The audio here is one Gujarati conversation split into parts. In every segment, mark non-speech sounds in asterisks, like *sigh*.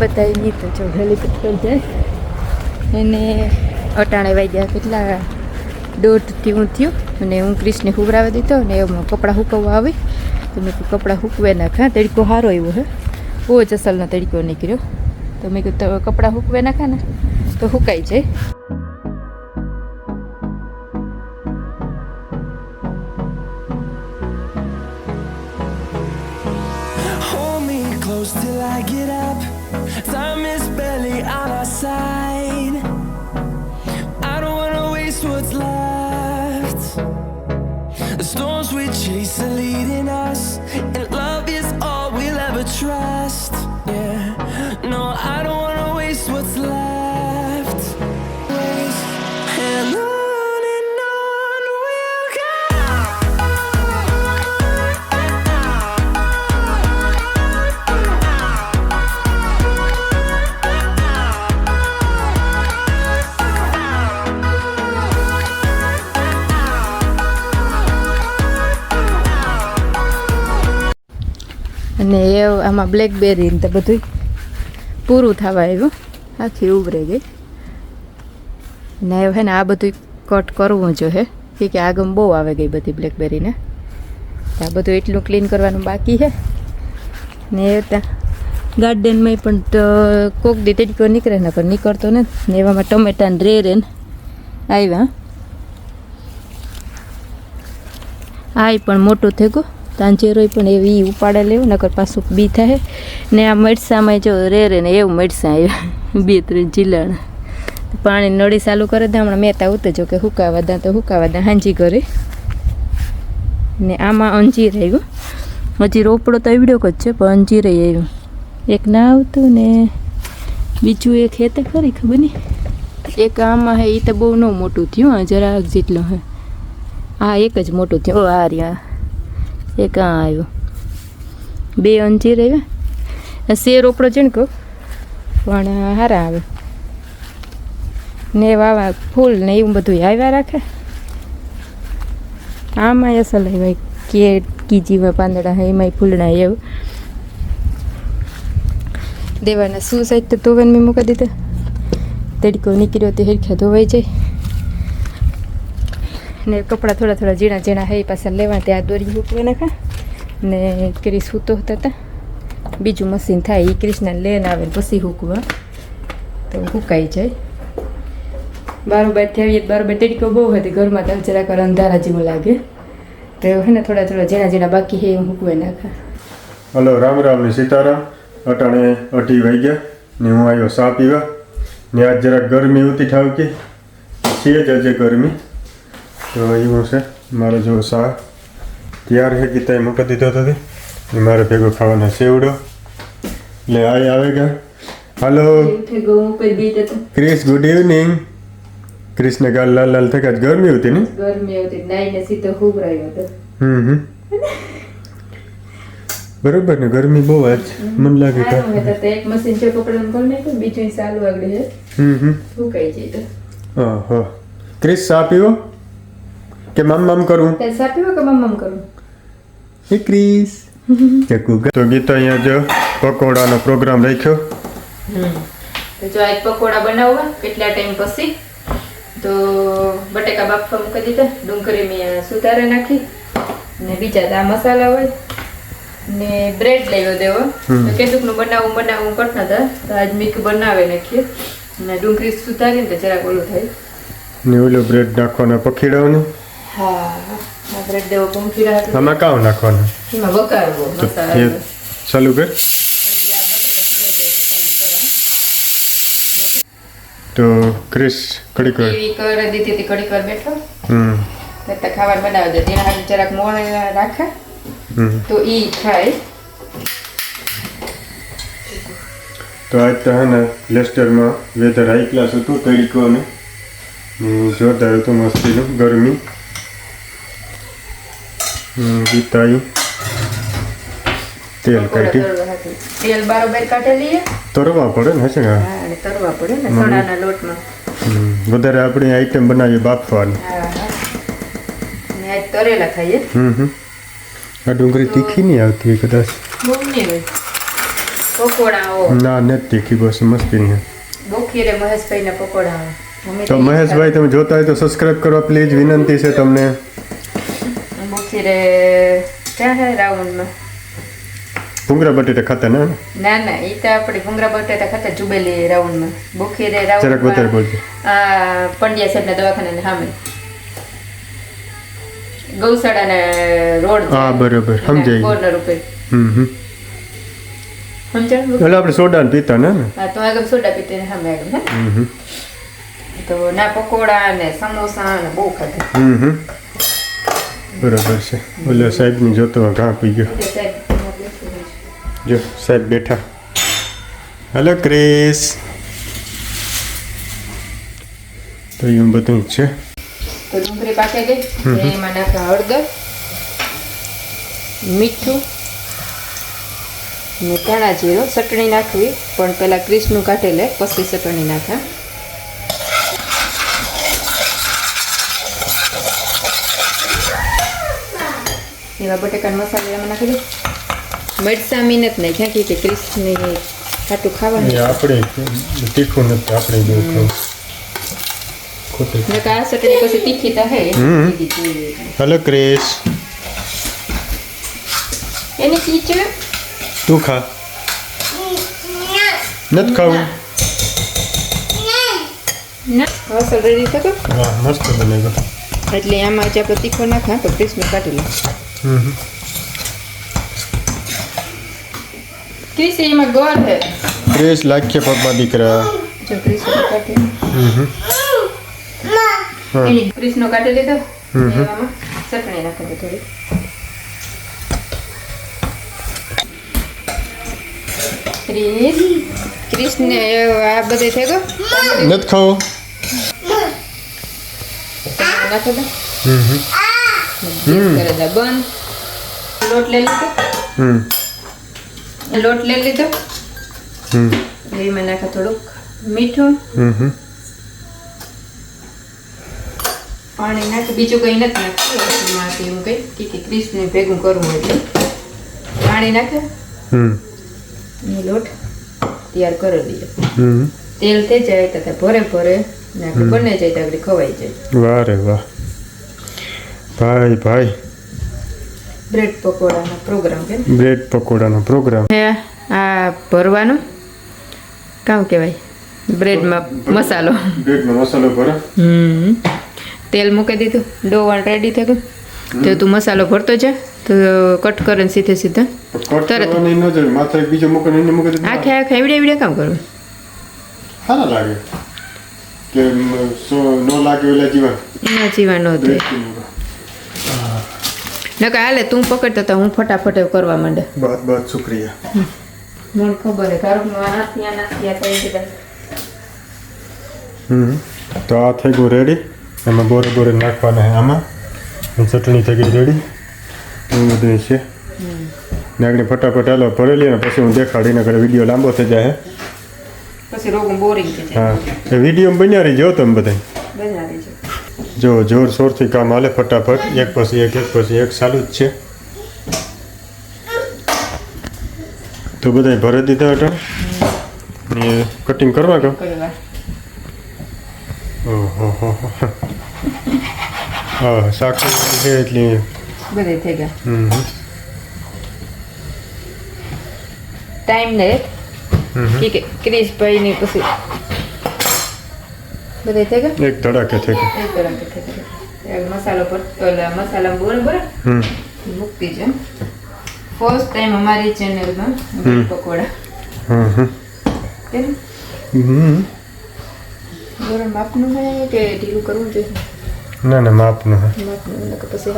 બતાવી તો જો હેલિકોપ્ટર જાય. એને અટાણે વાગ્યા કેટલા દોઢથી હું થયું અને હું ક્રિશને હુવરાવી દીધો અને એમાં કપડાં હુકવવા આવી. તો મેં કપડાં હુકવે નાખા, તડકો સારો આવ્યો હે. બહુ જ અસલનો તડકો નીકળ્યો. તો મેં કીધું કપડાં હુકવે નાખા ને, તો હુકાઈ જાય. What's left. The storms we chase are leading us, અને એ આમાં બ્લેકબેરી ને બધું પૂરું થવા આવ્યું. આખી ઉભરે ગઈ. ને હવે ને આ બધું કટ કરવું જો હે. કે કે આગમ બહુ આવે ગઈ બધી બ્લેકબેરીને આ બધું એટલું ક્લીન કરવાનું બાકી છે ને ત્યાં ગાર્ડનમાં પણ કોક દી તડકો નીકળે ને પણ નીકળતો ને. ને એવામાં ટમેટાને રે રે ને આવ્યા આ પણ મોટું થઈ ગયું તાંજેરોય પણ એવી ઉપાડે લેવું, નકર પાછું બી થાય. ને આ મરસામાં જો રે રે ને એવું મરસા આવ્યા. બે ત્રણ જીલાણ. પાણી નળી ચાલુ કરે દે હમણાં મહેતા ઉતરજો કે હુકાવા દા તો હુકાવા દા. હાંજી કરે ને આમાં અંજીર આવ્યું. હજી રોપડો તો એવડ્યો જ છે, પણ અંજીર આવ્યું. એક ના આવતું ને બીજું એક હે તો ખરી ખબર નહીં એક આમાં હે એ તો બહુ ન મોટું થયું જરાક જેટલું હે. આ એક જ મોટું થયું. આ રહ્યા. એક આ આવ્યો. બે અંજીર આવ્યા. શેર રોપડો છે ને કહું. પણ હારા આવે. ને વાવા ફૂલ ને એવું બધું આવ્યા રાખે. આમાં અસલ આવ્યા કે કીજીવા પાંદડા એમાંય ફૂલડા એવું. દેવાના શું સાઈડ તો તોવન મેં મૂકી દીધા. તડકો નીકળ્યો તે હેરખ્યા ધોવાઈ જાય. ને કપડાં થોડા થોડા ઝીણા ઝીણા હે પાછા લેવા ત્યાં દોરી મૂકવી નાખા. ને ક્રિસ સૂતો હતા હતા બીજું મશીન થાય એ ક્રિસને લઈને આવે પછી હૂકવા તો હુકાઈ જાય. બારોબારથી આવીએ તો બારોબાર તડકો બહુ હતી, ઘરમાં તો જરાક અંધારા જેવું લાગે. તો હે ને થોડા થોડા ઝીણા ઝીણા બાકી હે, હું હૂકવે નાખા. હલો, રામ રામ ને સીતારામ. અટાણે અઢી વાગ્યા ને હું આવ્યો સા પીવા. ને આજ જરાક ગરમી ઉતી ઠાવકી. છે જ આજે ગરમી. તો એવું છે મારે જો સા તૈયાર છે ગીતા મૂકી દીધો હતો. મારે ભેગો ખાવાનો સેવડો. એટલે આય આવે ગયા હલો. Chris good evening. ક્રિસને ગાલ લાલ લાલ થઈ ગરમી હતી ને? ગરમી હતી. નાઈને સીધો રહ્યો હતો. હમ હમ. બરોબર ને ગરમી બહુ આજ. મને લાગે કે એક મશીન છે કપડાં કરી ને બીજું ચાલુ આગળ છે. હમ હમ. હુકાઈ જાય તો ઓહો. ક્રિસ સાપીઓ પીવો? કે મમ મમ કરું? પૈસા પીવો કે મમ્મ કરું? એ ક્રિસ. *laughs* તો ગીતા અહીંયા જો પકોડાનો પ્રોગ્રામ રાખ્યો. તો જો આજ પકોડા બનાવવા કેટલા ટાઈમ પછી? તો બટેકા બાફવા મૂકી દીધા ડુંગળી મેં સુધારે નાખી ને બીજા આ મસાલા હોય ને બ્રેડ લેવો દેવો. તો કેટલુંકનું બનાવું બનાવું કરતા હતા તો આજ મીક બનાવે નાખીએ ને ડુંગળી સુધારીને તો જરાક ઓલું થાય. ને ઓલું બ્રેડ નાખવાનો પખીડાઓનું. હા બ્રેડ દેવો પંખીરા હતા આમાં કામ નાખવાનું. એમાં વઘારવો મસાલા. ચાલુ કર. તો ક્રિસ કડી કર કરી દીધી હતી કડી કર બેઠો. હમ. તો ખાવાનું બનાવી દે. તેના હાથે જરાક મોણ રાખે. તો ઈ ખાય. તો આજ તો હે ને લેસ્ટરમાં વેધર હાઈ ક્લાસ હતું તડકો ને હમ, જોરદાર હતું મસ્તીનું ગરમી. ગીતાઈ તેલ કાઢી તળવા હાથે. તેલ બારોબાર કાઢી લઈએ તરવા પડે ને હશે ને હા અને તરવા પડે ને ચણાના લોટમાં હમ, વધારે આપણી આઈટમ બનાવીએ બાફવાની હા હા ને આજ તરેલા ખાઈએ હમ હમ આ ડુંગળી તીખી નહીં આવતી કદાચ બહુ નહીં હોય પકોડાઓ ના નથી તીખી બસ મસ્તી નહીં બોખીરે મહેશભાઈના પકોડાઓ મમ્મી તો મહેશભાઈ તમે જોતા હોય તો સબસ્ક્રાઇબ કરવા પ્લીઝ વિનંતી છે તમને બોખીરે ક્યાં હે રાઉન્ડમાં ભૂંગરા બટેટા ખાતા ને ના ના એ તો આપણે ભૂંગરા બટેટા ખાતા જુબેલી રાઉન્ડમાં બોખીરે જરાક વધારે રાઉન્ડ બોલજો આ પંડ્યા સાહેબના દવાખાનાની સામે ગૌશાળાના રોડ હા બરોબર સમજાય. કોર્નર ઉપર હમ હમ સમજાય એટલે આપણે સોડા પીતા ને ને? હા તો આગળ સોડા પીતે ને સામે આગળ હમ હમ તો ના પકોડા ને સમોસા ને બહુ ખાધા હમ હમ બરોબર છે. ઓલા સાહેબની જોતો ઘા પી ગયો. જો સાહેબ બેઠા. હેલો ક્રેશ તો એમ બધું છે. તો ડુંગળી પાકે ગઈ? એમાં નાખે હળદર મીઠું ને ધાણા જીરો. ચટણી નાખવી પણ પહેલા ક્રીસનું કાઢેલે પછી ચટણી નાખા. એવા બટેકાનો મસાલો એમાં નાખી દે મરચા મીનત નહીં ક્યાં કે ક્રિસ્પની ખાટું ખાવાનું આપણે તીખું નથી આપણે જો ખોટું. નકર આ ચટણી પછી તીખી તો હે. હેલો ક્રિસ એની કીચડ તું ખા. નથી ખાવું. મસ્ત બનેગો એટલે આમાં જે આપણે તીખો નાખા તો ક્રિસ્પને કાઢી લો હમ હમ ક્રિસ એમાં ગોળ છે ક્રિસ લાખીએ પગમાં દીકરા જો ક્રિસ કાઢી હમ હમ हम्म એની ક્રિસનો કાઢી લીધો હમ હમ. એમાં ચટણી નાખી દે થોડી ક્રિસ ક્રિસને આ બધે થઈ ગયો નથી ખાવું નાખી દો લોટ લઈ લીધો. હમ. લોટ લઈ લીધો. હમ. એમાં નાખે થોડુંક મીઠું. પાણી નાખે બીજું કંઈ નથી નાખતું એવું કંઈ. કે કે ક્રિસ્પને ભેગું કરવું એટલે. પાણી નાખે હમ. એ લોટ તૈયાર કરી હમ. તેલ થઈ જાય તથા ભરે ભરે ને આપણે બને જાય તો આપણે ખવાઈ જાય. વાહ રે વાહ. ભાઈ ભાઈ. બ્રેડ પકોડાનો પ્રોગ્રામ છે બ્રેડ પકોડાનો પ્રોગ્રામ. આ ભરવાનું? કામ કહેવાય? બ્રેડમાં મસાલો. બ્રેડમાં મસાલો ભરો. હમ. તેલ મૂકી દીધું. ડોવણ રેડી થઈ ગયું. તો તું મસાલો ભરતો જા. તો કટ કરે સીધે સીધા. તરત. માથે બીજો મૂકીને એને મૂકી આખે આખે એવડે એવડે કામ કરવું? સારા લાગે. કે નો લાગે ઓલા જીવા એના જીવા ન થાય. નકર હાલે તું પકડતો તો હું ફટાફટ કરવા માંડે. બહુ બહુ શુક્રિયા. મને ખબર હે તારું આનાથી આનાથી આ થઈ ગયા હમ તો આ થઈ ગયું રેડી એમાં બોરે બોરે નાખવાના આમાં. ચટણી થઈ ગઈ રેડી એવું બધું છે. ને ફટાફટ હાલો ભરેલી ને પછી હું દેખાડીને કરે વીડિયો લાંબો થઈ જાય પછી રોગું બોરિંગ થઈ જાય. હા એ વીડિયો બન્યા રહી જો તમે બધા જો જોર શોરથી કામ હાલે ફટાફટ એક પછી એક એક પછી એક ચાલુ જ છે. તો બધાય ભરી દીધા હતા? ને કટિંગ કરવા કહો ઓહો હો સાકર છે એટલી બધે થઈ ગયા. હમ. ટાઈમ ને હમ હમ. કે કે ક્રિશભાઈ ની પછી બધે થઈ ગયા? એક તડકે થઈ ગયું. એક ગરમ થઈ ગયા. મસાલો પર ઓલા મસાલા બરોબર હમ. મૂકતી છે ફર્સ્ટ ટાઈમ અમારી ચેનલમાં. પકોડા. હમ હમ. કેમ? હમ. ગરમ માપનું કે ઢીલું કરવું જોઈએ? ના ના માપનું હે. માપનું પછી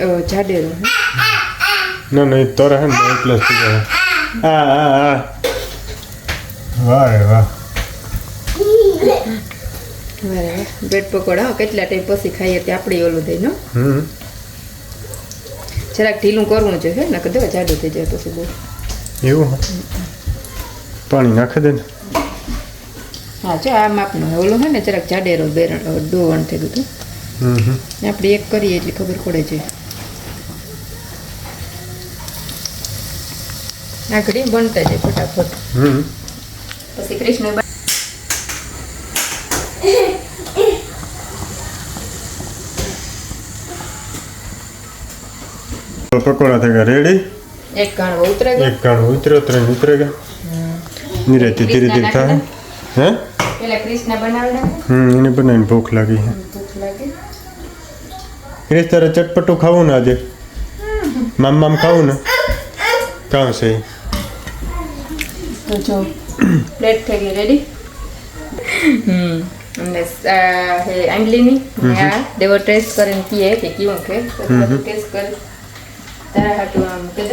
હાવ જાડેરો હે ના ના તો તોરે હે ને એટલે થઈ જાય હા હા હા વાહ રે વાહ બ્રેડ પકોડા કેટલા ટાઈમ પછી ખાઈએ તે આપણે ઓલું થઈ નો હમ જરાક ઢીલું કરવું જોઈએ ને દેવા જાડું થઈ જાય પછી બહુ એવું પાણી નાખી દે ને હા જો આ માપનું. ઓલું હોય ને જરાક જાડેરો બેરણ ડોવણ ગયું હતું આપણે એક કરીએ એટલે ખબર પડે છે આ ઘડી બનતા જાય ફટાફટ. પછી કૃષ્ણ પકોડા થઈ ગયા. રેડી એક કાણવો ઉતરે એક કાણ ઉતરે ત્રણ ઉતરે ગયા નિરાતે ધીરે ધીરે થાય. હે? પેલા કૃષ્ણ બનાવી નાખે. હમ એને બનાવીને ભૂખ લાગી છે. ભૂખ લાગી. ક્રિસ તારે ચટપટું ખાવું ને આજે? મામ મામ ખાવું ને? કામ છે. તો જો પ્લેટ થઈ ગઈ રેડી હમ. અને હે આંગલીની આ દેવો ટેસ્ટ કરીને કીએ કે કેવું કે ટેસ્ટ કર. તારા હાટું આમ દે.